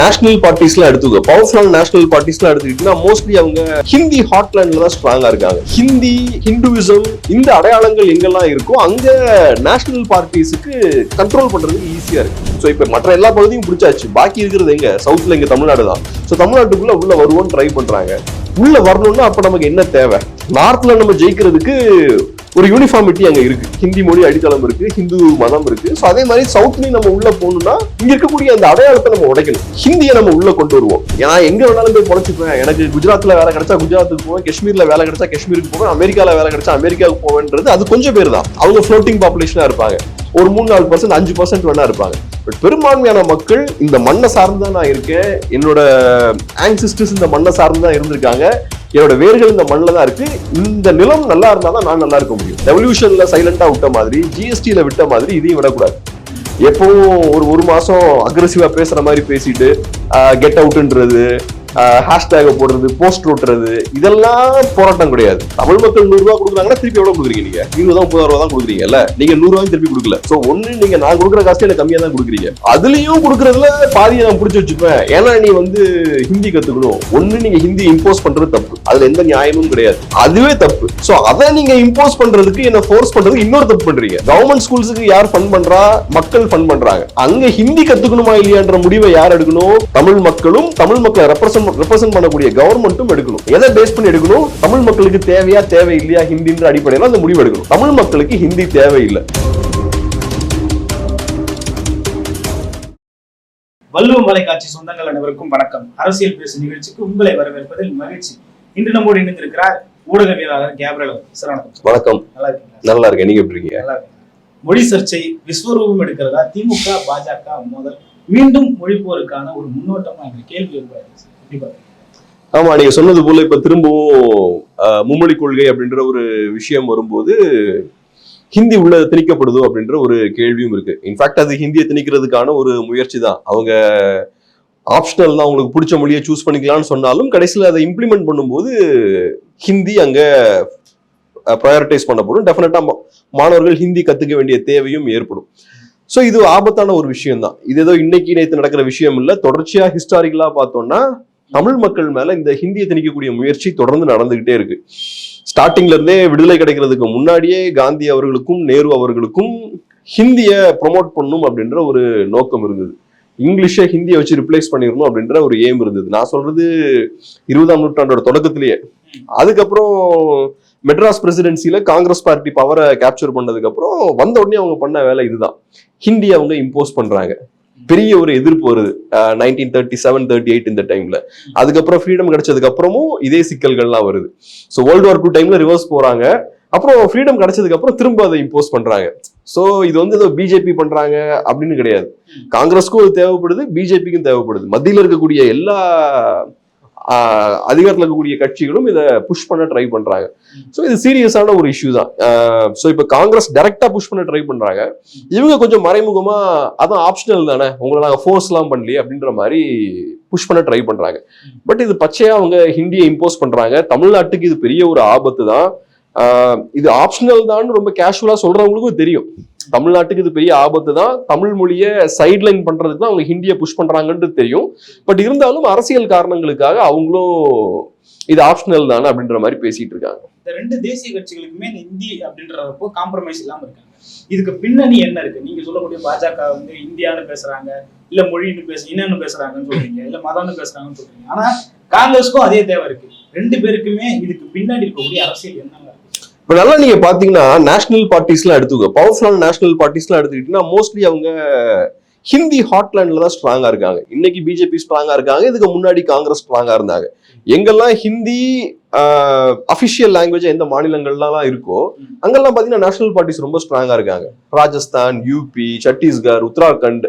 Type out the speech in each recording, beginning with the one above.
National பார்ட்டிஸ்லாம் எடுத்துக்கோ. பவர்ஃபுல்லான national பார்ட்டிஸ்லாம் எடுத்துக்கிட்டீங்கன்னா மோஸ்ட்லி அவங்க ஹிந்தி ஹாட்லேண்ட்ல தான் ஸ்ட்ராங்கா இருக்காங்க. ஹிந்தி ஹிந்துவிசம் இந்த அடையாளங்கள் எங்கெல்லாம் இருக்கோ அங்க நேஷனல் பார்ட்டிஸுக்கு கண்ட்ரோல் பண்றதுக்கு ஈஸியா இருக்கு. ஸோ இப்போ மற்ற எல்லா பகுதியும் பிடிச்சாச்சு. பாக்கி இருக்கிறது எங்க? சவுத்ல இங்க தமிழ்நாடு தான். ஸோ தமிழ்நாட்டுக்குள்ள உள்ள வருவோம்னு ட்ரை பண்றாங்க. உள்ள வரணும்னா அப்ப நமக்கு என்ன தேவை? நார்த்ல நம்ம ஜெயிக்கிறதுக்கு ஒரு யூனிஃபார்மிட்டி அங்க இருக்கு. ஹிந்தி மொழி அடித்தளம் இருக்கு ஹிந்து மதம் இருக்கு. ஸோ அதே மாதிரி சவுத்லயும் நம்ம உள்ள போகணும்னா இங்க இருக்கக்கூடிய அந்த அடையாளத்தை நம்ம உடைக்கணும். ஹிந்தியை நம்ம உள்ள கொண்டு வருவோம். ஏன்னா எங்க வேணாலும் போய் பொழைச்சிப்பேன் எனக்கு குஜராத்ல வேலை கிடைச்சா குஜராத்துக்கு போவேன். காஷ்மீர்ல வேலை கிடைச்சா காஷ்மீருக்கு போவேன். அமெரிக்கால வேலை கிடைச்சா அமெரிக்காவுக்கு போவேன்றது அது கொஞ்சம் பேர் தான். அவங்க ஃப்ளோட்டிங் பாப்புலேஷனா இருப்பாங்க. ஒரு மூணு நாலு பர்சன்ட் அஞ்சு பர்சன்ட் வேணா இருப்பாங்க. பட் பெரும்பான்மையான மக்கள் இந்த மண்ணை சார்ந்து தான் நான் இருக்கேன். என்னோட ஆங்சிஸ்டர்ஸ் இந்த மண்ணை சார்ந்து தான் இருந்திருக்காங்க. என்னோட வேர்கள் இந்த மண்ணில் தான் இருக்கு. இந்த நிலம் நல்லா இருந்தால் தான் நான் நல்லா இருக்க முடியும். ரெவல்யூஷன்ல சைலண்டா விட்ட மாதிரி ஜிஎஸ்டியில விட்ட மாதிரி இதையும் விடக்கூடாது. எப்பவும் ஒரு ஒரு மாசம் அக்ரஸிவா பேசுற மாதிரி பேசிட்டு கெட் அவுட்ன்றது ஹேஷ்டேக போடுறது போஸ்ட் ஓட்டுறது இதெல்லாம் போராட்டம் கிடையாது. தமிழ் மக்கள் நூறு ரூபா கொடுக்குறாங்கன்னா திருப்பி எவ்வளவு கொடுக்குறீங்க நீங்க? இருபது முப்பதாயிரம் ரூபா தான் கொடுக்குறீங்கல்ல நீங்க நூறு ரூபாய் திருப்பி கொடுக்கல. சோ ஒண்ணு நீங்க நான் கொடுக்குற காசு எனக்கு கம்மியா தான் கொடுக்குறீங்க. அதுலயும் கொடுக்குறதுல பாதியை நான் பிடிச்சி வச்சுப்பேன். ஏன்னா நீ வந்து ஹிந்தி கத்துக்கணும். ஒண்ணு நீங்க ஹிந்தி இம்போஸ் பண்றது தப்பு. அதுல எந்த நியாயமும் கிடையாது. அதுவே தப்பு. சோ அதை நீங்க இம்போஸ் பண்றதுக்கு என்ன ஃபோர்ஸ் பண்றதுக்கு இன்னொரு தப்பு பண்றீங்க. கவர்மெண்ட் ஸ்கூல்ஸுக்கு யார் ஃபண்ட் பண்றா? மக்கள் ஃபண்ட் பண்றாங்க. அங்க ஹிந்தி கத்துக்கணுமா இல்லையான்ற முடிவை யார் எடுக்கணும்? தமிழ் மக்களும் தமிழ் மக்களை ரெப்ரசன்ட் ரெப்ரசென்ட் பண்ணக்கூடிய கவர்மெண்ட்டும் எடுக்கணும். எதை பேஸ் பண்ணி எடுக்கணும்? தமிழ் மக்களுக்கு தேவையா தேவை இல்லையா ஹிந்தின்ற அடிப்படையில் அந்த முடிவு எடுக்கணும். தமிழ் மக்களுக்கு ஹிந்தி தேவையில்லை. வள்ளுவ மலைக்காட்சி சொந்தங்கள் அனைவருக்கும் வணக்கம். அரசியல் பேசும் நிகழ்ச்சிக்கு உங்களை வரவேற்பதில் மகிழ்ச்சி. இன்று நம்மோடு இணைந்திருக்கிறார் ஊடகவியலாளர் கேப்ரல். சார் வணக்கம் வணக்கம். நல்லா இருக்கீங்களா? நல்லா இருக்கேன். நீங்க எப்படி இருக்கீங்க? நல்லா இருக்கேன். மொழி சர்ச்சை விஸ்வரூபம் எடுக்கிறதா? திமுக பாஜக மோதல். மீண்டும் மொழி போருக்கான ஒரு முன்னோட்டமா எங்க கேள்வி பாக்குறீங்க? ஆமா நீங்க சொன்னது போல இப்ப திரும்பவும் மும்மொழி கொள்கை அப்படின்ற ஒரு விஷயம் வரும்போது ஹிந்தி உள்ள திணிக்கப்படுதோ அப்படின்ற ஒரு கேள்வியும் இருக்கு. இன்ஃபேக்ட் அது ஹிந்தியை திணிக்கிறதுக்கான ஒரு முயற்சி தான் அவங்க ஆப்ஷனல் தான் உங்களுக்கு பிடிச்ச மொழியை சூஸ் பண்ணிக்கலாம்னு சொன்னாலும் கடைசியில் அதை இம்ப்ளிமெண்ட் பண்ணும்போது ஹிந்தி அங்கே ப்ரையாரிட்டைஸ் பண்ணப்படும். டெஃபினட்டாக மாணவர்கள் ஹிந்தி கற்றுக்க வேண்டிய தேவையும் ஏற்படும். ஸோ இது ஆபத்தான ஒரு விஷயம் தான் இது ஏதோ இன்னைக்கு நேற்று நடக்கிற விஷயம் இல்லை. தொடர்ச்சியாக ஹிஸ்டாரிக்கலாக பார்த்தோம்னா தமிழ் மக்கள் மேல இந்த ஹிந்தியை திணிக்கக்கூடிய முயற்சி தொடர்ந்து நடந்துகிட்டே இருக்கு. ஸ்டார்டிங்ல இருந்தே விடுதலை கிடைக்கிறதுக்கு முன்னாடியே காந்தி அவர்களுக்கும் நேரு அவர்களுக்கும் ஹிந்தியை ப்ரொமோட் பண்ணும் அப்படின்ற ஒரு நோக்கம் இருந்தது. இங்கிலீஷை ஹிந்தியை வச்சு ரிப்ளேஸ் பண்ணிடணும் அப்படின்ற ஒரு எய்ம் இருந்தது. நான் சொல்றது இருபதாம் நூற்றாண்டோட தொடக்கத்திலேயே. அதுக்கப்புறம் மெட்ராஸ் பிரசிடென்சியில காங்கிரஸ் பார்ட்டி பவரை கேப்சர் பண்ணதுக்கு அப்புறம் வந்த உடனே அவங்க பண்ண வேலை இதுதான். ஹிந்தி அவங்க இம்போஸ் பண்றாங்க. பெரிய ஒரு எதிர்ப்பு வருது. Nineteen thirty seven thirty eight இந்த டைம்ல அதுக்கப்புறம் ஃப்ரீடம் கிடைச்சதுக்கு அப்புறமும் இதே சிக்கல்கள்லாம் வருது. ஸோ வேர்ல்டு வார் டூ டைம்ல ரிவர்ஸ் போறாங்க. அப்புறம் ஃப்ரீடம் கிடைச்சதுக்கு அப்புறம் திரும்ப அதை இம்போஸ் பண்றாங்க. ஸோ இது வந்து ஏதோ பிஜேபி பண்றாங்க அப்படின்னு கிடையாது. காங்கிரஸ்க்கும் அது தேவைப்படுது பிஜேபிக்கும் தேவைப்படுது. மத்தியில் இருக்கக்கூடிய எல்லா அதிகாரத்தில் இருக்கக்கூடிய கட்சிகளும் இதை புஷ் பண்ண ட்ரை பண்றாங்க. ஸோ இது சீரியஸான ஒரு இஷ்யூ தான். ஸோ இப்போ காங்கிரஸ் டைரக்டா புஷ் பண்ண ட்ரை பண்றாங்க. இவங்க கொஞ்சம் மறைமுகமா அதான் ஆப்ஷனல் தானே. உங்களை நாங்கள் ஃபோர்ஸ்லாம் பண்ணலையே அப்படின்ற மாதிரி புஷ் பண்ண ட்ரை பண்றாங்க. பட் இது பச்சையா அவங்க ஹிந்தியை இம்போஸ் பண்றாங்க. தமிழ்நாட்டுக்கு இது பெரிய ஒரு ஆபத்து தான் இது ஆப்ஷனல் தான் ரொம்ப கேஷுவலா சொல்றவங்களுக்கும் தெரியும். தமிழ்நாட்டுக்கு இது பெரிய ஆபத்து தான். தமிழ் மொழியை சைட்லைன் பண்றதுக்கு தான் அவங்க ஹிந்தியை புஷ் பண்றாங்கன்றது தெரியும். பட் இருந்தாலும் அரசியல் காரணங்களுக்காக அவங்களும் இது ஆப்ஷனல் தானே அப்படின்ற மாதிரி பேசிட்டு இருக்காங்க. இந்த ரெண்டு தேசிய கட்சிகளுக்குமே இந்தி அப்படின்றப்போ காம்ப்ரமைஸ் இல்லாம இருக்காங்க. இதுக்கு பின்னணி என்ன இருக்கு? நீங்க சொல்லக்கூடிய பாஜக வந்து இந்தியான்னு பேசுறாங்க இல்ல மொழின்னு பேச இனன்னு பேசுறாங்கன்னு சொல்றீங்க இல்ல மதம்னு பேசுறாங்கன்னு சொல்றீங்க. ஆனா காங்கிரஸ்க்கும் அதே தேவை இருக்கு. ரெண்டு பேருக்குமே இதுக்கு பின்னாடி இருக்கக்கூடிய அரசியல் என்ன இப்ப நல்லா நீங்க பாத்தீங்கன்னா நேஷனல் பார்ட்டிஸ்லாம் எடுத்துக்கோ. பவர்ஃபுல்லான நேஷனல் பார்ட்டிஸ்லாம் எடுத்துக்கிட்டீங்கன்னா மோஸ்ட்லி அவங்க ஹிந்தி ஹாட்லேண்ட்ல தான் ஸ்ட்ராங்கா இருக்காங்க. இன்னைக்கு பிஜேபி ஸ்ட்ராங்கா இருக்காங்க. இதுக்கு முன்னாடி காங்கிரஸ் ஸ்ட்ராங்கா இருந்தாங்க. எங்கெல்லாம் ஹிந்தி அபிஷியல் லாங்குவேஜ் எந்த மாநிலங்கள்லாம் இருக்கோ அங்கெல்லாம் பாத்தீங்கன்னா நேஷனல் பார்ட்டிஸ் ரொம்ப ஸ்ட்ராங்கா இருக்காங்க. ராஜஸ்தான் யூபி சத்தீஸ்கர் உத்தராகண்ட்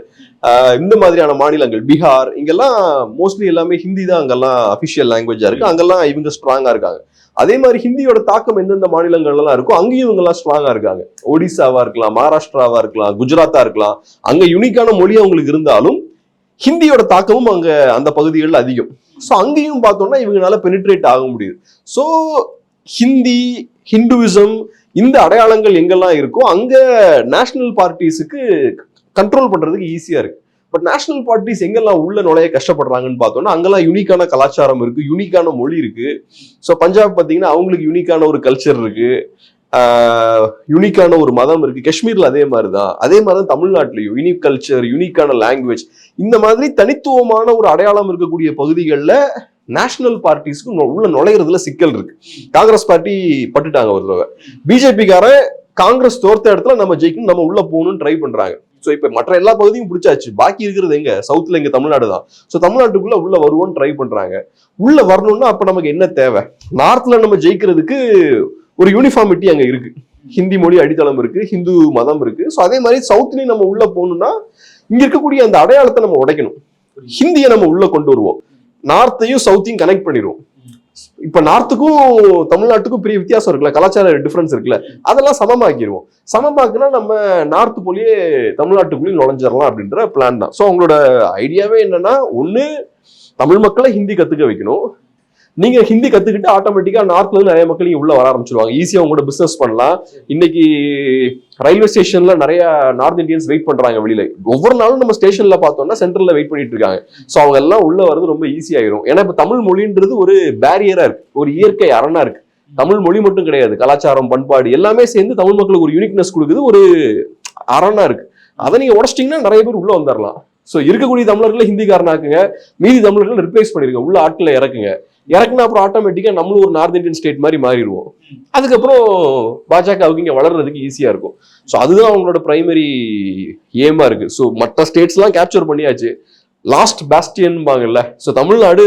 இந்த மாதிரியான மாநிலங்கள் பீகார் இங்கெல்லாம் மோஸ்ட்லி எல்லாமே ஹிந்தி தான் அங்கெல்லாம் அபிஷியல் லாங்குவேஜா இருக்கு. அங்கெல்லாம் இவங்க ஸ்ட்ராங்கா இருக்காங்க. அதே மாதிரி ஹிந்தியோட தாக்கம் எந்தெந்த மாநிலங்கள்லாம் இருக்கோ அங்கேயும் இவங்கெல்லாம் ஸ்ட்ராங்காக இருக்காங்க. ஒடிசாவா இருக்கலாம் மகாராஷ்டிராவா இருக்கலாம் குஜராத்தா இருக்கலாம். அங்க யுனிக்கான மொழி அவங்களுக்கு இருந்தாலும் ஹிந்தியோட தாக்கமும் அங்க அந்த பகுதிகளில் அதிகம். ஸோ அங்கேயும் பார்த்தோம்னா இவங்களால பெனிட்ரேட் ஆக முடியுது. ஸோ ஹிந்தி ஹிந்துவிசம் இந்த அடையாளங்கள் எங்கெல்லாம் இருக்கோ அங்கே நேஷனல் பார்ட்டிஸுக்கு கண்ட்ரோல் பண்றதுக்கு ஈஸியாக இருக்கு. பட் நேஷனல் பார்ட்டிஸ் எங்கெல்லாம் உள்ள நுழைய கஷ்டப்படுறாங்கன்னு பார்த்தோம்னா அங்கெல்லாம் யூனிக்கான கலாச்சாரம் இருக்கு யூனிக்கான மொழி இருக்கு. ஸோ பஞ்சாப் பார்த்தீங்கன்னா அவங்களுக்கு யூனிக்கான ஒரு கல்ச்சர் இருக்கு. யூனிக்கான ஒரு மதம் இருக்கு. காஷ்மீர்ல அதே மாதிரி தான் அதே மாதிரி தான் தமிழ்நாட்டிலையும் யூனிக் கல்ச்சர் யூனிக்கான லாங்குவேஜ் இந்த மாதிரி தனித்துவமான ஒரு அடையாளம் இருக்கக்கூடிய பகுதிகளில் நேஷனல் பார்ட்டிஸ்க்கு உள்ள நுழையிறதுல சிக்கல் இருக்கு. காங்கிரஸ் பார்ட்டி பட்டுட்டாங்க ஒரு தடவை. பிஜேபிக்காரன் காங்கிரஸ் தோர்த்த இடத்துல நம்ம ஜெயிக்கணும் நம்ம உள்ள போகணும்னு ட்ரை பண்றாங்க. ஸோ இப்போ மற்ற எல்லா பகுதியும் பிடிச்சாச்சு. பாக்கி இருக்கிறது எங்க? சவுத்தில் எங்க தமிழ்நாடு தான். ஸோ தமிழ்நாட்டுக்குள்ள உள்ள வருவோம்னு ட்ரை பண்றாங்க. உள்ள வரணும்னா அப்போ நமக்கு என்ன தேவை? நார்த்ல நம்ம ஜெயிக்கிறதுக்கு ஒரு யூனிஃபார்மிட்டி அங்கே இருக்கு. ஹிந்தி மொழி அடித்தளம் இருக்கு ஹிந்து மதம் இருக்கு. ஸோ அதே மாதிரி சவுத்துலேயும் நம்ம உள்ள போகணும்னா இங்க இருக்கக்கூடிய அந்த அடையாளத்தை நம்ம உடைக்கணும். ஹிந்தியை நம்ம உள்ள கொண்டு வருவோம். நார்த்தையும் சவுத்தையும் கனெக்ட் பண்ணிடுவோம். இப்ப நார்த்துக்கும் தமிழ்நாட்டுக்கும் பெரிய வித்தியாசம் இருக்குல்ல கலாச்சார டிஃபரன்ஸ் இருக்குல்ல அதெல்லாம் சமமாக்கிடுவோம் சமமாக்குனா நம்ம நார்த் போலயே தமிழ்நாட்டுக்குள்ளேயும் நுழைஞ்சிடலாம் அப்படின்ற பிளான் தான். ஸோ அவங்களோட ஐடியாவே என்னன்னா ஒண்ணு தமிழ் மக்களை ஹிந்தி கத்துக்க வைக்கணும். நீங்க ஹிந்தி கத்துக்கிட்டு ஆட்டோமேட்டிக்கா நார்த்ல இருந்து நிறைய மக்கள் உள்ள வர ஆரம்பிச்சிருவாங்க. ஈஸியா உங்களோட பிசினஸ் பண்ணலாம். இன்னைக்கு ரயில்வே ஸ்டேஷன்ல நிறைய நார்த் இந்தியன்ஸ் வெயிட் பண்றாங்க வெளியில. ஒவ்வொரு நாளும் நம்ம ஸ்டேஷன்ல பார்த்தோம்னா சென்ட்ரல்ல வெயிட் பண்ணிட்டு இருக்காங்க. ஸோ அவங்க எல்லாம் உள்ள வர்றது ரொம்ப ஈஸியாயிரும் ஏன்னா இப்ப தமிழ் மொழின்றது ஒரு பேரியரா இருக்கு. ஒரு இயற்கை அரணா இருக்கு. தமிழ் மொழி மட்டும் கிடையாது. கலாச்சாரம் பண்பாடு எல்லாமே சேர்ந்து தமிழ் மக்களுக்கு ஒரு யூனிக்னஸ் கொடுக்குது. ஒரு அரணா இருக்கு. அதை நீங்க உடச்சிட்டீங்கன்னா நிறைய பேர் உள்ள வந்துடலாம் ஸோ இருக்கக்கூடிய தமிழர்களை ஹிந்திக்காரனாக்குங்க. மீதி தமிழர்கள் ரிப்ளேஸ் பண்ணிருங்க உள்ள ஆட்களை இறக்குங்க. இறக்குனா அப்புறம் ஆட்டோமேட்டிக்காக நம்மளும் ஒரு நார்த் இந்தியன் ஸ்டேட் மாதிரி மாறிடுவோம். அதுக்கப்புறம் பாஜகவுக்கு இங்கே வளர்றதுக்கு ஈஸியாக இருக்கும். ஸோ அதுதான் அவங்களோட ப்ரைமரி ஏமா இருக்கு. ஸோ மற்ற ஸ்டேட்ஸ்லாம் கேப்சர் பண்ணியாச்சு. லாஸ்ட் பாஸ்டியன்பாங்கல்ல ஸோ தமிழ்நாடு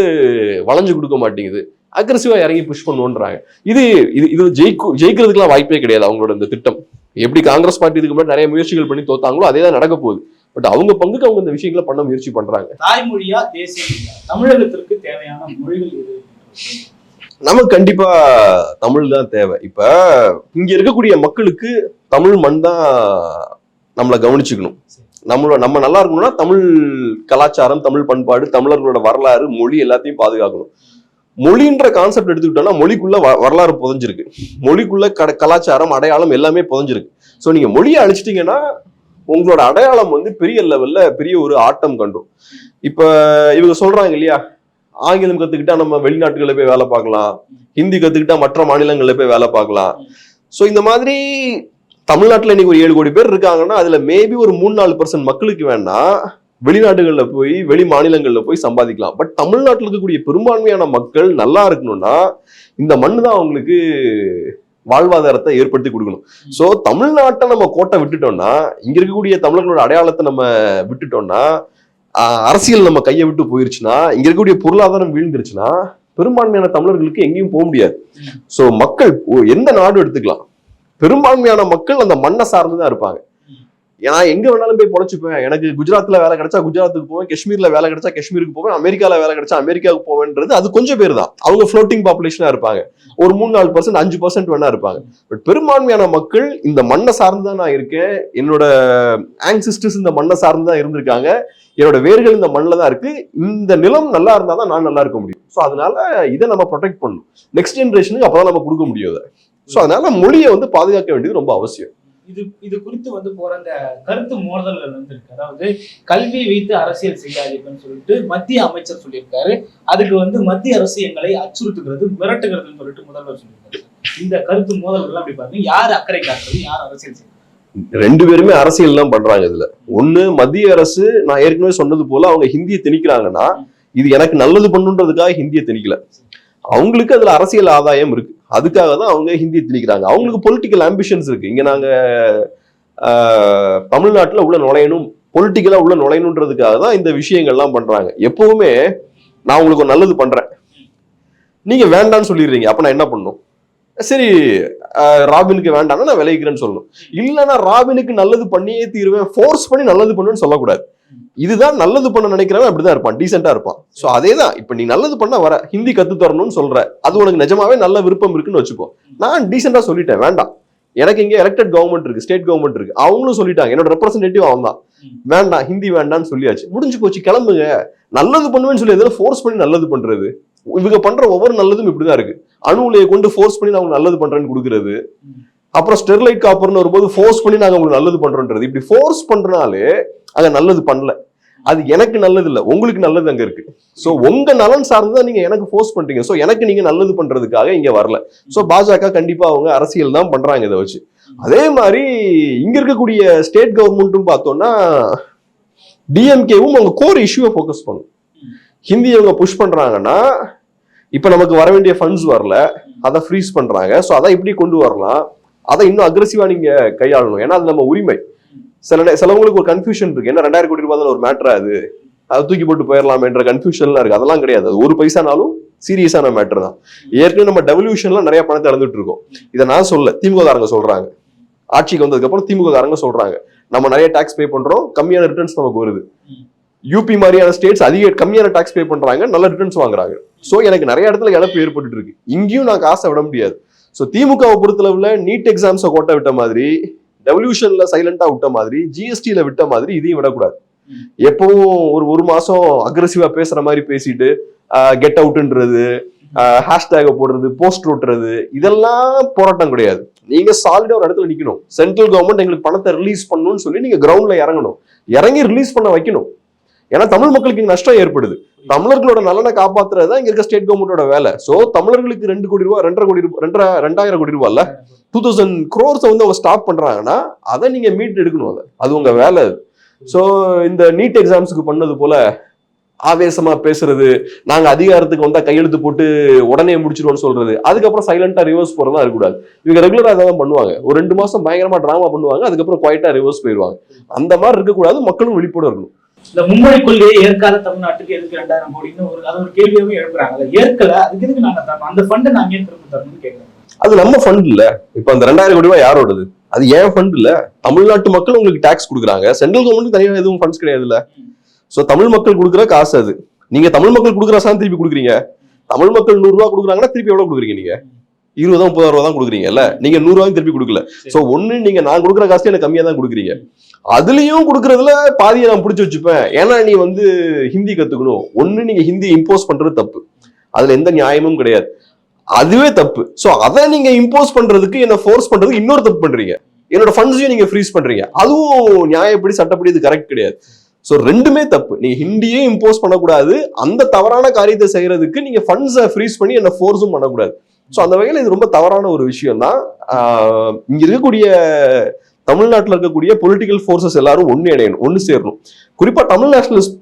வளைஞ்சு கொடுக்க மாட்டேங்குது. அக்ரஸிவா இறங்கி புஷ் பண்ணுவோன்றாங்க. இது இது இது ஜெயிக்கும் ஜெயிக்கிறதுக்குலாம் வாய்ப்பே கிடையாது அவங்களோட இந்த திட்டம். எப்படி காங்கிரஸ் பார்ட்டி இதுக்கு முன்னாடி நிறைய முயற்சிகள் பண்ணி தோத்தாங்களோ அதே தான் நடக்க போகுது. பட் அவங்க பங்குக்கு அவங்க இந்த விஷயங்களை பண்ண முயற்சி பண்றாங்க. தாய்மொழியா தேசிய மொழியா? தமிழகத்திற்கு தேவையான மொழிகள் எது? நமக்கு கண்டிப்பா தமிழ் தான் தேவை. இப்ப இங்க இருக்கக்கூடிய மக்களுக்கு தமிழ் மண் தான் நம்மளை கவனிச்சுக்கணும். நம்மளோட நம்ம நல்லா இருக்கணும்னா தமிழ் கலாச்சாரம் தமிழ் பண்பாடு தமிழர்களோட வரலாறு மொழி எல்லாத்தையும் பாதுகாக்கணும். மொழின்ற கான்செப்ட் எடுத்துக்கிட்டோம்னா மொழிக்குள்ள வரலாறு புதஞ்சிருக்கு. மொழிக்குள்ள கலாச்சாரம் அடையாளம் எல்லாமே புதஞ்சிருக்கு. ஸோ நீங்க மொழியை அழிச்சிட்டீங்கன்னா உங்களோட அடையாளம் வந்து பெரிய லெவல்ல பெரிய ஒரு ஆட்டம் கண்டும். இப்ப இவங்க சொல்றாங்க இல்லையா? ஆங்கிலம் கத்துக்கிட்டா நம்ம வெளிநாட்டுகளில் போய் வேலை பார்க்கலாம். ஹிந்தி கத்துக்கிட்டா மற்ற மாநிலங்களில் போய் வேலை பார்க்கலாம். ஸோ இந்த மாதிரி தமிழ்நாட்டில் இன்னைக்கு ஒரு ஏழு கோடி பேர் இருக்காங்கன்னா அதுல மேபி ஒரு மூணு நாலு பர்சன்ட் மக்களுக்கு வேணா வெளிநாடுகளில் போய் வெளி மாநிலங்களில் போய் சம்பாதிக்கலாம். பட் தமிழ்நாட்டில் இருக்கக்கூடிய பெரும்பான்மையான மக்கள் நல்லா இருக்கணும்னா இந்த மண்ணு தான் அவங்களுக்கு வாழ்வாதாரத்தை ஏற்படுத்தி கொடுக்கணும். ஸோ தமிழ்நாட்டை நம்ம கோட்டை விட்டுட்டோம்னா இங்க இருக்கக்கூடிய தமிழர்களோட அடையாளத்தை நம்ம விட்டுட்டோம்னா அரசியல் நம்ம கையை விட்டு போயிருச்சுன்னா இங்க இருக்கக்கூடிய பொருளாதாரம் வீழ்ந்துருச்சுன்னா பெரும்பான்மையான தமிழர்களுக்கு எங்கேயும் போக முடியாது. ஸோ மக்கள் எந்த நாடு எடுத்துக்கலாம். பெரும்பான்மையான மக்கள் அந்த மண்ணை சார்ந்து தான் இருப்பாங்க. ஏன்னா எங்க வேணாலும் போய் பொழைச்சுப்பேன் எனக்கு குஜராத்ல வேலை கிடைச்சா குஜராத்துக்கு போவேன். காஷ்மீர்ல வேலை கிடைச்சா காஷ்மீருக்கு போவேன். அமெரிக்கால வேலை கிடைச்சா அமெரிக்காவுக்கு போவேன்றது அது கொஞ்சம் பேர் தான். அவங்க ஃப்ளோட்டிங் பாப்புலேஷனா இருப்பாங்க. ஒரு மூணு நாலு பர்சன்ட் அஞ்சு பர்சன்ட் வேணா இருப்பாங்க. பட் பெரும்பான்மையான மக்கள் இந்த மண்ணை சார்ந்து தான் நான் இருக்கேன். என்னோட ஆங்சிஸ்டர்ஸ் இந்த மண்ணை சார்ந்து தான் இருந்திருக்காங்க. என்னோட வேர்கள் இந்த மண்ணில் தான் இருக்கு. இந்த நிலம் நல்லா இருந்தால் தான் நான் நல்லா இருக்க முடியும். ஸோ அதனால இதை நம்ம ப்ரொடெக்ட் பண்ணணும். நெக்ஸ்ட் ஜென்ரேஷனுக்கு அப்போ தான் நம்ம கொடுக்க முடியும் ஸோ அதனால மொழியை வந்து பாதுகாக்க வேண்டியது ரொம்ப அவசியம். இது இது குறித்து வந்து போற அந்த கருத்து மோதல்கள் வந்து இருக்கு அதாவது கல்வி வைத்து அரசியல் செய்யாதீர்கள்னு சொல்லிட்டு மத்திய அமைச்சர் சொல்லியிருக்காரு. அதுக்கு வந்து மத்திய அரசு எங்களை அச்சுறுத்துகிறது மிரட்டுகிறதுன்னு சொல்லிட்டு முதல்வர் சொல்லியிருக்காரு. இந்த கருத்து மோதல்கள் அப்படி பாருங்க யார் அக்கறை காட்டுறது யார் அரசியல் செய்யறது ரெண்டு பேருமே அரசியல் தான் பண்றாங்க இதுல. ஒண்ணு மத்திய அரசு நான் ஏற்கனவே சொன்னது போல அவங்க ஹிந்தியை திணிக்கிறாங்கன்னா இது எனக்கு நல்லது பண்ணுன்றதுக்காக ஹிந்தியை திணிக்கல. அவங்களுக்கு அதுல அரசியல் ஆதாயம் இருக்கு. அதுக்காக தான் அவங்க ஹிந்தியை திணிக்கிறாங்க. அவங்களுக்கு பொலிட்டிக்கல் ஆம்பிஷன்ஸ் இருக்கு. இங்க நாங்க தமிழ்நாட்டில் உள்ள நுழையணும் பொலிட்டிக்கலா உள்ள நுழையணுன்றதுக்காக தான் இந்த விஷயங்கள்லாம் பண்றாங்க. எப்பவுமே நான் உங்களுக்கு ஒரு நல்லது பண்றேன். நீங்க வேண்டாம்னு சொல்லிடுறீங்க. அப்ப நான் என்ன பண்ணும்? சரி ராபினுக்கு வேண்டாம்னா நான் விளைவிக்கிறேன்னு சொல்லணும். இல்லைன்னா ராபினுக்கு நல்லது பண்ணியே தீருவேன். ஃபோர்ஸ் பண்ணி நல்லது பண்ணுன்னு சொல்லக்கூடாது. இதுதான் நல்லது பண்ண நினைக்கிறவன் அப்படிதான் இருப்பான் டீசெண்டா இருப்பான். சோ அதே தான் இப்ப நீ நல்லது பண்ண வர ஹிந்தி கத்து தரணும்னு சொல்ற அது உனக்கு நிஜமாவே நல்ல விருப்பம் இருக்குன்னு வச்சுக்கோ. நான் டீசெண்டா சொல்லிட்டேன் வேண்டாம். எனக்கு இங்க எலெக்டட் கவர்மெண்ட் இருக்கு ஸ்டேட் கவர்மெண்ட் இருக்கு. அவங்களும் சொல்லிட்டாங்க என்னோட ரெப்ரஸன்டேட்டிவ் அவன் தான் வேண்டாம் ஹிந்தி வேண்டாம்னு சொல்லியாச்சு. முடிஞ்சு போச்சு கிளம்புங்க. நல்லது பண்ணுவேன்னு சொல்லி எதில் ஃபோர்ஸ் பண்ணி நல்லது பண்றது. இவங்க பண்ற ஒவ்வொரு நல்லதும் இப்படிதான் இருக்கு. அணு உலையை கொண்டு ஃபோர்ஸ் பண்ணி நான் நல்லது பண்றேன்னு கொடுக்குறது. அப்புறம் ஸ்டெர்லைட் காப்பர்னு வரும்போது ஃபோர்ஸ் பண்ணி நாங்கள் உங்களுக்கு நல்லது பண்ணுறோன்றது இப்படி ஃபோர்ஸ் பண்ணுறனாலே அதை நல்லது பண்ணல. அது எனக்கு நல்லது இல்லை உங்களுக்கு நல்லது அங்கே இருக்கு. ஸோ உங்க நலன் சார்ந்துதான் நீங்க எனக்கு ஃபோர்ஸ் பண்றீங்க. ஸோ எனக்கு நீங்க நல்லது பண்றதுக்காக இங்க வரல. ஸோ பாஜக கண்டிப்பா அவங்க அரசியல் தான் பண்றாங்க இதை வச்சு. அதே மாதிரி இங்க இருக்கக்கூடிய ஸ்டேட் கவர்மெண்ட்டும் பார்த்தோம்னா டிஎம்கேவும் அவங்க கோர் இஷ்யூவை ஃபோக்கஸ் பண்ணும். ஹிந்தி அவங்க புஷ் பண்றாங்கன்னா இப்போ நமக்கு வர வேண்டிய ஃபண்ட்ஸ் வரல அதை ஃப்ரீஸ் பண்றாங்க. ஸோ அதை எப்படி கொண்டு வரலாம். அதை இன்னும் அக்ரெசிவா நீங்க கையாளணும். ஏன்னா அது நம்ம உரிமை. சில சிலவங்களுக்கு ஒரு கன்ஃபியூஷன் இருக்கு. என்ன ரெண்டாயிரம் கோடி ரூபாய் ஒரு மேட்டரா அது. அதை தூக்கி போட்டு போயிடலாமேன்ற கன்ஃபியூஷன்லாம் இருக்கு. அதெல்லாம் கிடையாது. அது ஒரு பைசானாலும் சீரியஸான மேட்டர் தான். ஏற்கனவே நம்ம டெவல்யூஷன்லாம் நிறைய பணத்தை இழந்துட்டு இருக்கோம். இதை நான் சொல்ல திமுகதாரங்க சொல்றாங்க. ஆட்சிக்கு வந்ததுக்கு அப்புறம் சொல்றாங்க. நம்ம நிறைய டாக்ஸ் பே பண்றோம். கம்மியான ரிட்டர்ன்ஸ் நமக்கு வருது. யூபி மாதிரியான ஸ்டேட்ஸ் அதிக கம்மியான டாக்ஸ் பே பண்றாங்க. நல்ல ரிட்டர்ன்ஸ் வாங்குறாங்க. ஸோ எனக்கு நிறைய இடத்துல இழப்பு ஏற்பட்டு இருக்கு. இங்கேயும் நான் காசை விட முடியாது. ஸோ திமுகவை பொறுத்தளவில் நீட் எக்ஸாம்ஸை கோட்டை விட்ட மாதிரி டெவல்யூஷன்ல சைலண்டா விட்ட மாதிரி ஜிஎஸ்டியில விட்ட மாதிரி இதையும் விடக்கூடாது. எப்பவும் ஒரு ஒரு மாசம் அக்ரெசிவா பேசுற மாதிரி பேசிட்டு கெட் அவுட்ன்றது ஹேஷ்டேக போடுறது போஸ்ட் ஓட்டுறது இதெல்லாம் போராட்டம் கிடையாது. நீங்க சாலிடா ஒரு இடத்துல நிக்கணும். சென்ட்ரல் கவர்மெண்ட் எங்களுக்கு பணத்தை ரிலீஸ் பண்ணணும்னு சொல்லி நீங்க கிரவுண்ட்ல இறங்கணும். இறங்கி ரிலீஸ் பண்ண வைக்கணும். ஏன்னா தமிழ் மக்களுக்கு இங்கே நஷ்டம் ஏற்படுது. தமிழர்களோட நலனை காப்பாத்துறது தான் இங்க இருக்க ஸ்டேட் கவர்மெண்டோட வேலை. சோ தமிழர்களுக்கு ரெண்டு கோடி ரூபாய் ரெண்டரை கோடி ரூபாய் ரெண்டரை ரெண்டாயிரம் கோடி ரூபாய் இல்ல டூ தௌசண்ட் க்ரோர்ஸை வந்து அவங்க ஸ்டாப் பண்றாங்கன்னா அதை நீங்க மீட் எடுக்கணும் அதை. அது உங்க வேலை. ஸோ இந்த நீட் எக்ஸாம்ஸுக்கு பண்ணது போல ஆவேசமா பேசுறது நாங்க அதிகாரத்துக்கு வந்தா கையெழுத்து போட்டு உடனே முடிச்சிருவோம்னு சொல்றது அதுக்கப்புறம் சைலண்டா ரிவர்ஸ் போறதா இருக்கக்கூடாது. இவங்க ரெகுலரா அதான் பண்ணுவாங்க. ஒரு ரெண்டு மாசம் பயங்கரமா டிராமா பண்ணுவாங்க அதுக்கப்புறம் குவாய்ட்டா ரிவர்ஸ் போயிடுவாங்க அந்த மாதிரி இருக்கக்கூடாது மக்களும் விழிப்போட இருக்கணும். இந்த மும்மொழி கொள்கையை ஏற்காத தமிழ்நாட்டுக்கு எதுக்கு ரெண்டாயிரம் கோடின்னு ஒரு அது ஒரு கேள்வியாவே எழுப்புறாங்க. அதை ஏற்கல. அதுக்கு எதுக்கு நாங்க தரணும் அந்த ஃபண்டை நாங்க ஏன் திரும்ப தரணும்னு கேட்கறேன் அது நம்ம ஃபண்ட் இல்ல. இப்ப அந்த ரெண்டாயிரம் கோடி ரூபாய் யாரோடது? அது ஏன் ஃபண்ட் இல்ல? தமிழ்நாட்டு மக்கள் உங்களுக்கு டாக்ஸ் கொடுக்குறாங்க. சென்ட்ரல் கவர்மெண்ட் தனியாக எதுவும் ஃபண்ட்ஸ் கிடையாது இல்ல சோ தமிழ் மக்கள் கொடுக்குற காசு அது. நீங்க தமிழ் மக்கள் கொடுக்குற காசு திருப்பி கொடுக்குறீங்க. தமிழ் மக்கள் நூறு ரூபா கொடுக்குறாங்கன்னா திருப்பி எவ்வளவு கொடுக்குறீங்க நீங்க? இருபதா முப்பதாயிரம் ரூபா தான் கொடுக்குறீங்கல்ல நீங்க நூறு ரூபாயும் திருப்பி கொடுக்கல. சோ ஒண்ணு நீங்க நான் கொடுக்குற காசு எனக்கு கம்மியா தான் கொடுக்குறீங்க. அதுலேயும் கொடுக்கறதுல பாதியை நான் பிடிச்சி வச்சுப்பேன். ஏன்னா நீ வந்து ஹிந்தி கற்றுக்கணும் ஒன்று நீங்கள் ஹிந்தி இம்போஸ் பண்ணுறது தப்பு. அதில் எந்த நியாயமும் கிடையாது. அதுவே தப்பு. ஸோ அதை நீங்கள் இம்போஸ் பண்ணுறதுக்கு என்னை ஃபோர்ஸ் பண்ணுறதுக்கு இன்னொரு தப்பு பண்ணுறீங்க என்னோட ஃபண்ட்ஸையும் நீங்கள் ஃப்ரீஸ் பண்றீங்க. அதுவும் நியாயப்படி சட்டப்படி இது கரெக்ட் கிடையாது. ஸோ ரெண்டுமே தப்பு. நீங்கள் ஹிந்தியே இம்போஸ் பண்ணக்கூடாது. அந்த தவறான காரியத்தை செய்கிறதுக்கு நீங்கள் ஃபண்ட்ஸை ஃப்ரீஸ் பண்ணி என்னை ஃபோர்ஸும் பண்ணக்கூடாது. ஸோ அந்த வகையில் இது ரொம்ப தவறான ஒரு விஷயம் தான் இங்கே இருக்கக்கூடிய தமிழ்நாட்டில் இருக்கக்கூடிய பொலிட்டிக்கல் ஃபோர்ஸஸ் எல்லாரும் ஒன்று இணையணும் ஒன்று சேரணும். குறிப்பாக தமிழ் நேஷனலிஸ்ட்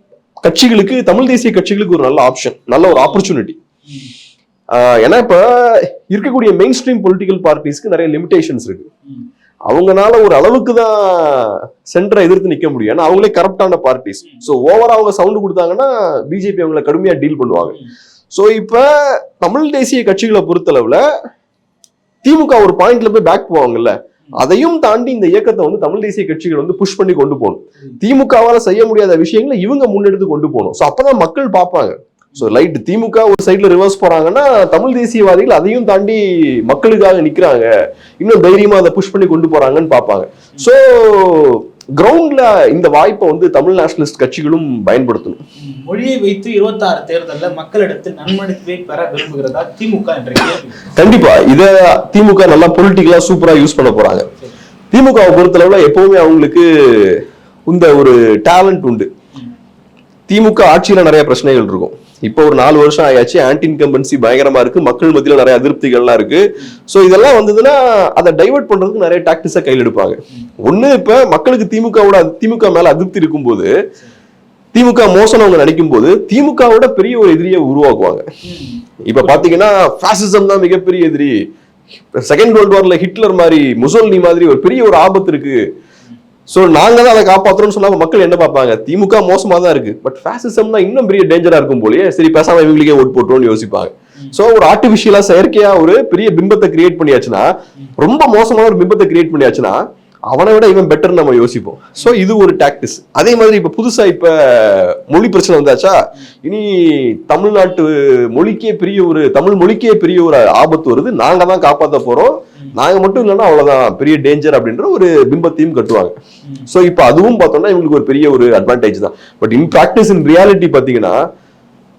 கட்சிகளுக்கு தமிழ் தேசிய கட்சிகளுக்கு ஒரு நல்ல ஆப்ஷன் நல்ல ஒரு ஆப்பர்ச்சுனிட்டி ஏன்னா இப்போ இருக்கக்கூடிய மெயின் ஸ்ட்ரீம் பொலிட்டிக்கல் பார்ட்டிஸ்க்கு நிறைய லிமிடேஷன்ஸ் இருக்கு. அவங்கனால ஒரு அளவுக்கு தான் சென்டரை எதிர்த்து நிக்க முடியும். ஏன்னா அவங்களே கரப்டான பார்ட்டிஸ் ஸோ ஓவரா அவங்க சவுண்டு கொடுத்தாங்கன்னா பிஜேபி அவங்களை கடுமையா டீல் பண்ணுவாங்க. ஸோ இப்போ தமிழ் தேசிய கட்சிகளை பொறுத்தளவுல திமுக ஒரு பாயிண்ட்ல போய் பேக் போவாங்கல்ல. அதையும் தாண்டி இந்த இயக்கத்தை வந்து தமிழ் தேசிய கட்சிகள் வந்து புஷ் பண்ணி கொண்டு போகணும். திமுகவால செய்ய முடியாத விஷயங்களை இவங்க முன்னெடுத்து கொண்டு போகணும். ஸோ அப்பதான் மக்கள் பார்ப்பாங்க. ஸோ லைட் திமுக ஒரு சைடில் ரிவர்ஸ் போகிறாங்கன்னா தமிழ் தேசியவாதிகள் அதையும் தாண்டி மக்களுக்காக நிற்கிறாங்க இன்னும் தைரியமாக அதை புஷ் பண்ணி கொண்டு போகிறாங்கன்னு பார்ப்பாங்க. ஸோ கிரவுண்ட்ல இந்த வாய்ப்பை வந்து தமிழ் நேஷனலிஸ்ட் கட்சிகளும் பயன்படுத்தணும். மொழியை வைத்து இருபத்தாறு தேர்தலில் மக்களிடத்தில் நன்மதிப்பை பெற விரும்புகிறதா திமுக என்ற கண்டிப்பா இத திமுக நல்லா பொலிட்டிக்கலா சூப்பரா யூஸ் பண்ண போறாங்க. திமுகவை பொறுத்தளவுல எப்பவுமே அவங்களுக்கு இந்த ஒரு டேலண்ட் உண்டு. திமுக ஆட்சியில் நிறைய பிரச்சனைகள் இருக்கும். இப்போ ஒரு நாலு வருஷம் ஆயாச்சு ஆன்டி இன்கம்பன்சி பயங்கரமா இருக்கு மக்கள் மத்தியில நிறைய அதிருப்திகள்லாம் இருக்கு. சோ இதெல்லாம் வந்ததுன்னா அதை டைவர்ட் பண்றதுக்கு நிறைய டாக்டிஸா கையில் எடுப்பாங்க. ஒண்ணு இப்ப மக்களுக்கு திமுகவோட திமுக மேல அதிருப்தி இருக்கும்போது திமுக மோசம் அவங்க நினைக்கும் போது திமுகவோட பெரிய ஒரு எதிரியை உருவாக்குவாங்க. இப்ப பாத்தீங்கன்னா பாசிசம் தான் மிகப்பெரிய எதிரி. செகண்ட் வேர்ல்டு வார்ல ஹிட்லர் மாதிரி முசோல்னி மாதிரி ஒரு பெரிய ஒரு ஆபத்து இருக்கு. சோ நாங்க தான் அதை காப்பாத்துறோம்னு சொன்னா மக்கள் என்ன பார்ப்பாங்க? திமுக மோசமா தான் இருக்கு. பட் பாசிசம்னா இன்னும் பெரிய டேஞ்சரா இருக்கும் போலயே சரி பேசாம இவங்களுக்கே ஓட் போட்டோம்னு யோசிப்பாங்க. சோ ஒரு ஆர்டிபிஷியலா செயற்கையா ஒரு பெரிய பிம்பத்தை கிரியேட் பண்ணியாச்சுன்னா ரொம்ப மோசமான ஒரு பிம்பத்தை கிரியேட் பண்ணியாச்சுன்னா அவனை விட இவன் பெட்டர் நம்ம யோசிப்போம். சோ இது ஒரு டாக்டிஸ் அதே மாதிரி இப்ப புதுசா இப்ப மொழி பிரச்சனை வந்தாச்சா இனி தமிழ்நாட்டு மொழிக்கே பெரிய ஒரு தமிழ் மொழிக்கே பெரிய ஒரு ஆபத்து வருது. நாங்க தான் காப்பாத்த போறோம். நாங்க மட்டும் இல்லைன்னா அவ்வளவுதான். பெரிய டேஞ்சர் அப்படின்ற ஒரு பிம்பத்தையும் கட்டுவாங்க. ஸோ இப்போ அதுவும் பார்த்தோம்னா இவங்களுக்கு ஒரு பெரிய ஒரு அட்வான்டேஜ் தான். But in practice in reality பார்த்தீங்கன்னா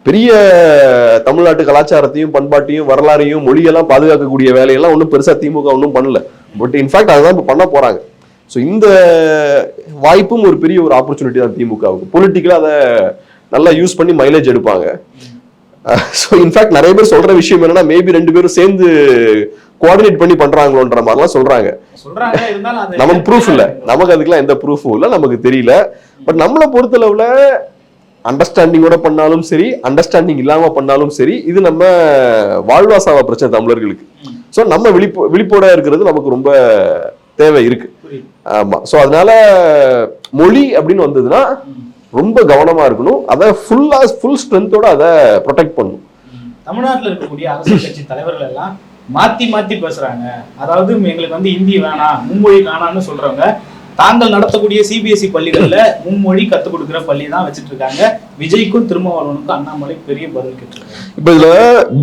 பெரிய தமிழ்நாட்டு கலாச்சாரத்தையும் பண்பாட்டையும் வரலாறையும் மொழியெல்லாம் பாதுகாக்கக்கூடிய வேலையெல்லாம் ஒன்றும் பெருசாக திமுக ஒன்றும் பண்ணல. பட் இன்ஃபேக்ட் அதுதான் இப்போ பண்ண போகிறாங்க ஸோ இந்த வாய்ப்பும் ஒரு பெரிய ஒரு ஆப்பர்ச்சுனிட்டி தான் திமுகவுக்கு. பொலிட்டிக்கலாக அதை நல்லா யூஸ் பண்ணி மைலேஜ் எடுப்பாங்க. ஸோ இன்ஃபேக்ட் நிறைய பேர் சொல்கிற விஷயம் என்னன்னா மேபி ரெண்டு பேரும் சேர்ந்து கோஆர்டினேட் பண்ணி பண்றாங்களோன்ற மாதிரிலாம் சொல்றாங்க. நமக்கு ப்ரூஃப் இல்ல. நமக்கு அதுக்கெல்லாம் எந்த ப்ரூஃபும் இல்ல நமக்கு தெரியல. பட் நம்மளை பொறுத்தளவுல அண்டர்ஸ்டாண்டிங்கோட பண்ணாலும் சரி அண்டர்ஸ்டாண்டிங் இல்லாம பண்ணாலும் சரி இது நம்ம வாழ்வாசாவ பிரச்சனை தமிழர்களுக்கு. ஸோ நம்ம விழிப்பு விழிப்போட இருக்கிறது நமக்கு ரொம்ப தேவை இருக்கு. ஆமா. ஸோ அதனால மொழி அப்படின்னு வந்ததுன்னா ரொம்ப கவனமா இருக்கணும். அதை ஃபுல்லா ஃபுல் ஸ்ட்ரென்த்தோட அதை ப்ரொடெக்ட் பண்ணணும். தமிழ்நாட்டுல இருக்கக்கூடிய அரசியல் கட்சி தலைவர்கள் எல்லாம் மாத்தி மாத்தி பேசுறாங்க. அதாவது எங்களுக்கு வந்து ஹிந்தி வேணாம் மும்மொழி வேணாம்னு சொல்றவங்க தாங்கள் நடத்தக்கூடிய சிபிஎஸ்இ பள்ளிகளில் பள்ளிகள்ல மும்மொழி கத்துக் கொடுக்குற பள்ளி தான் வச்சுட்டு இருக்காங்க விஜய்க்கும் திருமாவளவனுக்கும் அண்ணாமலை பெரிய பதில் கேட்டிருக்காங்க இப்போ இதுல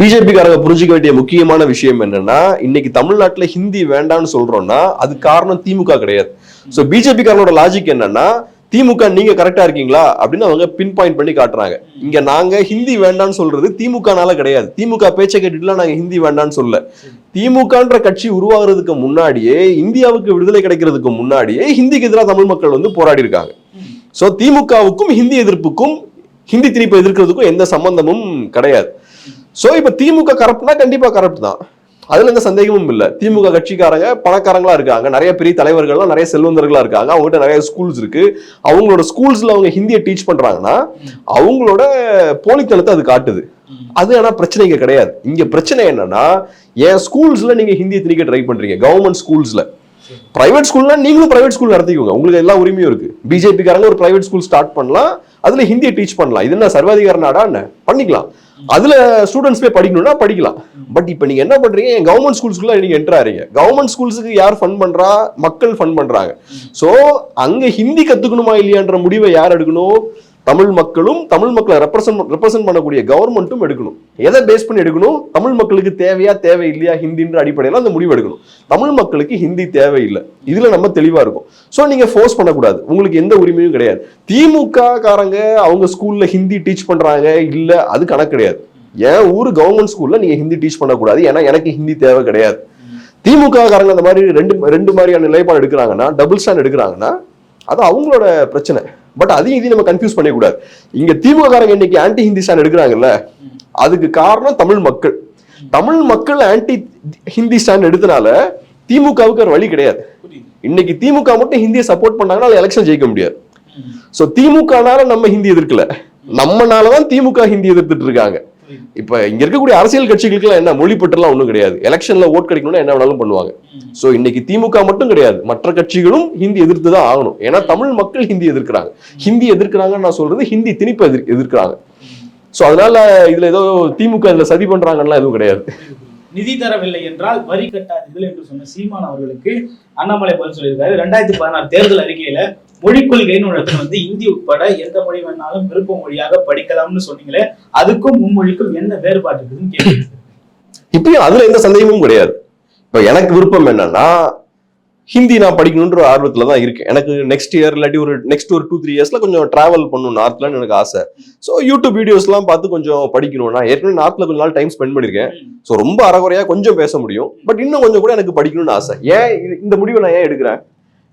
பிஜேபி காரங்க புரிஞ்சுக்க வேண்டிய முக்கியமான விஷயம் என்னன்னா இன்னைக்கு தமிழ்நாட்டுல ஹிந்தி வேண்டாம்னு சொல்றோம்னா அது காரணம் திமுக கிடையாது. சோ பிஜேபி காரனோட லாஜிக் என்னன்னா திமுக நீங்க கரெக்டா இருக்கீங்களா? அப்படின்னு அவங்க பின் பாயிண்ட் பண்ணி காட்டுறாங்க. இங்க நாங்க ஹிந்தி வேண்டாம்னு சொல்றது திமுகனால கிடையாது. திமுக பேச்சை கேட்டுட்டுலாம் நாங்க ஹிந்தி வேண்டாம்னு சொல்ல. திமுகன்ற கட்சி உருவாகிறதுக்கு முன்னாடியே இந்தியாவுக்கு விடுதலை கிடைக்கிறதுக்கு முன்னாடியே ஹிந்திக்கு எதிராக தமிழ் மக்கள் வந்து போராடி இருக்காங்க சோ திமுகவுக்கும் ஹிந்தி எதிர்ப்புக்கும் ஹிந்தி திணிப்பை எதிர்க்கிறதுக்கும் எந்த சம்பந்தமும் கிடையாது. சோ இப்ப திமுக கரப்ட்னா கண்டிப்பா கரப்ட் தான். அதுல எந்த சந்தேகமும் இல்லை. திமுக கட்சிக்காரங்க பணக்காரங்களா இருக்காங்க. நிறைய பெரிய தலைவர்கள்லாம் நிறைய செல்வந்தர்களா இருக்காங்க. அவங்ககிட்ட நிறைய ஸ்கூல்ஸ் இருக்கு. அவங்களோட ஸ்கூல்ஸ்ல அவங்க ஹிந்தியை டீச் பண்றாங்கன்னா அவங்களோட போலித்தனத்தை அது காட்டுது. அது ஆனா பிரச்சனை இங்க கிடையாது. இங்க பிரச்சனை என்னன்னா என் ஸ்கூல்ஸ்ல நீங்க ஹிந்தியை திணிக்க ட்ரை பண்றீங்க. கவர்மெண்ட் ஸ்கூல்ஸ்ல பிரைவேட் ஸ்கூல்னா நீங்களும் பிரைவேட் ஸ்கூல் நடத்திக்கோங்க. உங்களுக்கு எல்லா உரிமையும் இருக்கு. பிஜேபி காரங்க ஒரு பிரைவேட் ஸ்கூல் ஸ்டார்ட் பண்ணலாம். அதுல ஹிந்தியை டீச் பண்ணலாம். இது என்ன சர்வாதிகார நாடா என்ன? பண்ணிக்கலாம். அதுல ஸ்டூடெண்ட்ஸ் போய் படிக்கணும்னா படிக்கலாம். பட் இப்போ நீங்க என்ன பண்றீங்க? என் கவர்மெண்ட் ஸ்கூல்ஸ்க்குள்ள நீங்க என்டர் ஆறீங்க. கவர்மெண்ட் ஸ்கூல்ஸுக்கு யார் ஃபண்ட் பண்றா? மக்கள் ஃபண்ட் பண்றாங்க. சோ அங்க ஹிந்தி கத்துக்கணுமா இல்லையான்ற முடிவை யார் எடுக்கணும்? தமிழ் மக்களும் தமிழ் மக்களை ரெப்ரசன்ட் ரெப்ரசென்ட் பண்ணக்கூடிய கவர்மெண்ட்டும் எடுக்கணும். எதை பேஸ் பண்ணி எடுக்கணும்? தமிழ் மக்களுக்கு தேவையா தேவை இல்லையா ஹிந்தின்ற அடிப்படையில் அந்த முடிவு எடுக்கணும். தமிழ் மக்களுக்கு ஹிந்தி தேவையில்லை. இதுல நம்ம தெளிவா இருக்கும். ஸோ நீங்க ஃபோர்ஸ் பண்ணக்கூடாது. உங்களுக்கு எந்த உரிமையும் கிடையாது. திமுக காரங்க அவங்க ஸ்கூல்ல ஹிந்தி டீச் பண்றாங்க இல்ல அது கணக்கு கிடையாது. என் ஊர் கவர்மெண்ட் ஸ்கூல்ல நீங்க ஹிந்தி டீச் பண்ணக்கூடாது. ஏன்னா எனக்கு ஹிந்தி தேவை கிடையாது. திமுக காரங்க அந்த மாதிரி ரெண்டு ரெண்டு மாதிரியான நிலைப்பாடு எடுக்கிறாங்கன்னா டபுள் ஸ்டாண்ட் எடுக்கிறாங்கன்னா அது அவங்களோட பிரச்சனை. பட் அதையும் இதையும் நம்ம கன்ஃபியூஸ் பண்ணக்கூடாது இங்க திமுக காரங்க இன்னைக்கு ஆன்டி ஹிந்தி ஸ்டாண்ட் எடுக்கிறாங்கல்ல அதுக்கு காரணம் தமிழ் மக்கள். தமிழ் மக்கள் ஆன்டி ஹிந்தி ஸ்டாண்ட் எடுத்தனால திமுகவுக்கு ஒரு வழி கிடையாது. இன்னைக்கு திமுக மட்டும் ஹிந்தியை சப்போர்ட் பண்ணாங்கன்னா எலெக்ஷன் ஜெயிக்க முடியாது. சோ திமுகனால நம்ம ஹிந்தி எதிர்க்கல. நம்மனாலதான் திமுக ஹிந்தி எதிர்த்துட்டு இருக்காங்க. இப்ப இங்க இருக்கக்கூடிய அரசியல் கட்சிகளுக்கு என்ன மொழி பெற்றுலாம் ஒண்ணும் கிடையாது. எலெக்ஷன்ல ஓட் கிடைக்கணும்னா என்ன வேணாலும் பண்ணுவாங்க. சோ இன்னைக்கு திமுக மட்டும் கிடையாது. மற்ற கட்சிகளும் ஹிந்தி எதிர்த்து தான் ஆகணும். ஏன்னா தமிழ் மக்கள் ஹிந்தி எதிர்க்கிறாங்க. ஹிந்தி எதிர்க்கிறாங்கன்னு நான் சொல்றது ஹிந்தி திணிப்பு எதிர் எதிர்க்கிறாங்க. சோ அதனால இதுல ஏதோ திமுக இதுல சதி பண்றாங்கன்னா எதுவும் கிடையாது. நிதி தரவில்லை என்றால் வரி கட்டாதீர்கள் என்று சொன்ன சீமான் அவர்களுக்கு அண்ணாமலை பதில் சொல்லியிருக்காரு. ரெண்டாயிரத்தி பதினாறு தேர்தல் அறிக்கையில மொழிக் கொள்கைன்னு ஒரு இடத்துல வந்து இந்தி உட்பட எந்த மொழி வேணாலும் விருப்ப மொழியாக படிக்கலாம்னு சொன்னீங்களே அதுக்கும் மும்மொழிக்கும் என்ன வேறுபாடு இருக்குதுன்னு கேட்டு இப்பயும் அதுல எந்த சந்தேகமும் கிடையாது. இப்ப எனக்கு விருப்பம் என்னன்னா ஹிந்தி நான் படிக்கணுன்ற ஒரு தான் இருக்கேன். எனக்கு நெக்ஸ்ட் இயர் இல்லாட்டி ஒரு நெக்ஸ்ட் ஒரு டூ த்ரீ இயர்ஸில் கொஞ்சம் ட்ராவல் பண்ணணும் நார்த்லன்னு எனக்கு ஆசை. ஸோ யூடியூப் வீடியோஸ்லாம் பார்த்து கொஞ்சம் படிக்கணும். நான் ஏற்கனவே நார்த்தில் கொஞ்ச நாள் டைம் ஸ்பெண்ட் பண்ணியிருக்கேன். ஸோ ரொம்ப அறகுறையாக கொஞ்சம் பேச முடியும். பட் இன்னும் கொஞ்சம் கூட எனக்கு படிக்கணும்னு ஆசை. ஏன் இது- இந்த முடிவை நான் ஏன் எடுக்கிறேன்?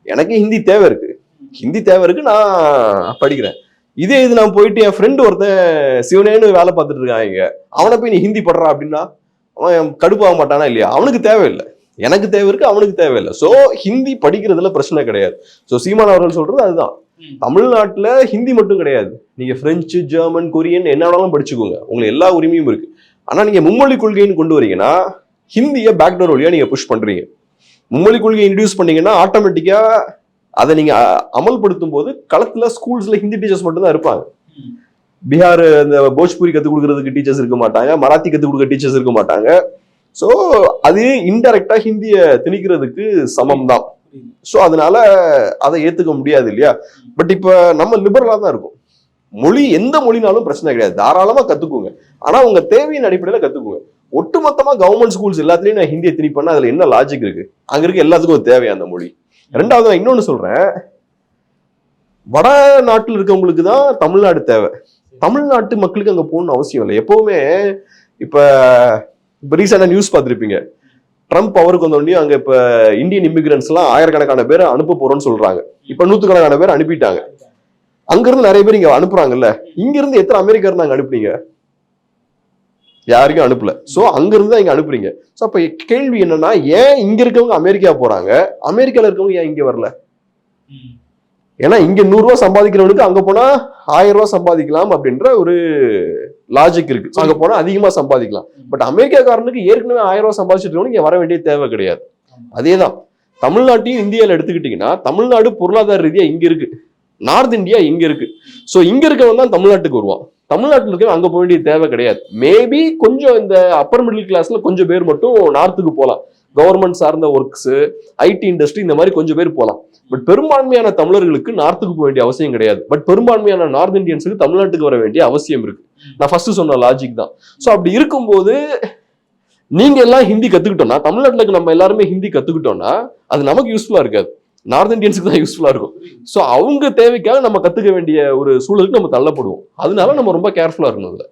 எனக்கு ஹிந்தி தேவை இருக்குது ஹிந்தி தேவை இருக்குது நான் படிக்கிறேன். இதே இது நான் போயிட்டு என் ஃப்ரெண்டு ஒருத்தன் சிவனேன்னு வேலை பார்த்துட்டு இருக்கான் இங்கே. அவனை போய் நீ ஹிந்தி படுறா அப்படின்னா அவன் கடுப்பாக மாட்டானா இல்லையா? அவனுக்கு தேவையில்லை. எனக்கு தேவை இருக்கு அவனுக்கு தேவையில்லை சோ ஹிந்தி படிக்கிறதுல பிரச்சனை கிடையாது. சோ சீமான் அவர்கள் சொல்றது அதுதான். தமிழ்நாட்டுல ஹிந்தி மட்டும் கிடையாது. நீங்க பிரெஞ்சு ஜெர்மன் கொரியன் என்ன வேணாலும் படிச்சுக்கோங்க. உங்களுக்கு எல்லா உரிமையும் இருக்கு. ஆனா நீங்க மும்மொழி கொள்கைன்னு கொண்டு வரீங்கன்னா ஹிந்தியை பேக்டோர் வழியா நீங்க புஷ் பண்றீங்க. மும்மொழி கொள்கையை இன்ட்ரடியூஸ் பண்ணீங்கன்னா ஆட்டோமேட்டிக்கா அதை நீங்க அமல்படுத்தும் போது களத்துல ஸ்கூல்ஸ்ல ஹிந்தி டீச்சர்ஸ் மட்டும் தான் இருப்பாங்க. பீகார் இந்த போஜ்பூரி கத்துக் கொடுக்கறதுக்கு டீச்சர்ஸ் இருக்க மாட்டாங்க. மராத்தி கத்துக் கொடுக்க டீச்சர்ஸ் இருக்க மாட்டாங்க. சோ அது இன்டைரக்டா ஹிந்திய திணிக்கிறதுக்கு சமம் தான். சோ அதனால அதை ஏத்துக்க முடியாது இல்லையா? பட் இப்ப நம்ம லிபரலா தான் இருக்கும். மொழி எந்த மொழினாலும் பிரச்சனை கிடையாது. தாராளமா கத்துக்குங்க. ஆனா உங்க தேவையின் அடிப்படையில கத்துக்குங்க. ஒட்டுமொத்தமா கவர்மெண்ட் ஸ்கூல்ஸ் எல்லாத்துலயும் நான் ஹிந்தியை திணிப்பேன்னா அதுல என்ன லாஜிக் இருக்கு? அங்க இருக்க எல்லாத்துக்கும் தேவையா அந்த மொழி? ரெண்டாவது நான் இன்னொன்னு சொல்றேன். வட நாட்டுல இருக்கவங்களுக்கு தான் தமிழ்நாடு தேவை. தமிழ்நாட்டு மக்களுக்கு அங்க போகணும்னு அவசியம் இல்லை. எப்பவுமே இப்ப இப்போ ரீசெண்டாக நியூஸ் பார்த்துருப்பீங்க. ட்ரம்ப் பவருக்கு வந்தோடனே அங்கே இப்போ இந்தியன் இமிகிரன்ஸ்லாம் ஆயிரக்கணக்கான பேர் அனுப்ப போகிறோன்னு சொல்கிறாங்க இப்போ நூற்றுக்கணக்கான பேர் அனுப்பிட்டாங்க. அங்கேருந்து நிறைய பேர் இங்கே அனுப்புகிறாங்கல்ல இங்கேருந்து எத்தனை அமெரிக்கர் நாங்கள் அனுப்புனீங்க? யாருக்கும் அனுப்பல. ஸோ அங்கேருந்து தான் இங்கே அனுப்புறீங்க. ஸோ அப்போ கேள்வி என்னன்னா ஏன் இங்க இருக்கவங்க அமெரிக்கா போறாங்க? அமெரிக்கால இருக்கவங்க ஏன் இங்க வரல? ஏன்னா இங்க நூறுரூவா சம்பாதிக்கிறவனுக்கு அங்க போனா ஆயிரம் ரூபா சம்பாதிக்கலாம் அப்படின்ற ஒரு லாஜிக் இருக்கு. அங்க போனா அதிகமா சம்பாதிக்கலாம். பட் அமெரிக்காக்காரனுக்கு ஏற்கனவே ஆயிரம் ரூபாய் சம்பாதிச்சிட்டு இங்க வர வேண்டிய தேவை கிடையாது. அதேதான். தமிழ்நாட்டையும் இந்தியால எடுத்துக்கிட்டீங்கன்னா தமிழ்நாடு பொருளாதார ரீதியா இங்க இருக்கு. நார்த் இந்தியா இங்க இருக்கு. சோ இங்க இருக்கவன் தான் தமிழ்நாட்டுக்கு வருவான். தமிழ்நாட்டில் இருக்கவன் அங்கே போக வேண்டிய தேவை கிடையாது. மேபி கொஞ்சம் இந்த அப்பர் மிடில் கிளாஸ்ல கொஞ்சம் பேர் மட்டும் நார்த்துக்கு போகலாம் கவர்மெண்ட் சார்ந்த ஒர்க்ஸு ஐடி இண்டஸ்ட்ரி இந்த மாதிரி கொஞ்சம் பேர் போகலாம் பட் பெரும்பான்மையான தமிழர்களுக்கு நார்த்துக்கு போக வேண்டிய அவசியம் கிடையாது. பட் பெரும்பான்மையான நார்த் இந்தியன்ஸுக்கு தமிழ்நாட்டுக்கு வர வேண்டிய அவசியம் இருக்கு. நான் ஃபர்ஸ்ட் சொன்ன லாஜிக் தான். ஸோ அப்படி இருக்கும்போது நீங்க எல்லாம் ஹிந்தி கத்துக்கிட்டோம்னா தமிழ்நாட்டுல நம்ம எல்லாருமே ஹிந்தி கத்துக்கிட்டோம்னா அது நமக்கு யூஸ்ஃபுல்லா இருக்காது. நார்த் இந்தியன்ஸுக்கு தான் யூஸ்ஃபுல்லாக இருக்கும். ஸோ அவங்க தேவைக்காக நம்ம கற்றுக்க வேண்டிய ஒரு சூழலுக்கு நம்ம தள்ளப்படுவோம். அதனால நம்ம ரொம்ப கேர்ஃபுல்லாக இருக்கணும் அதில்.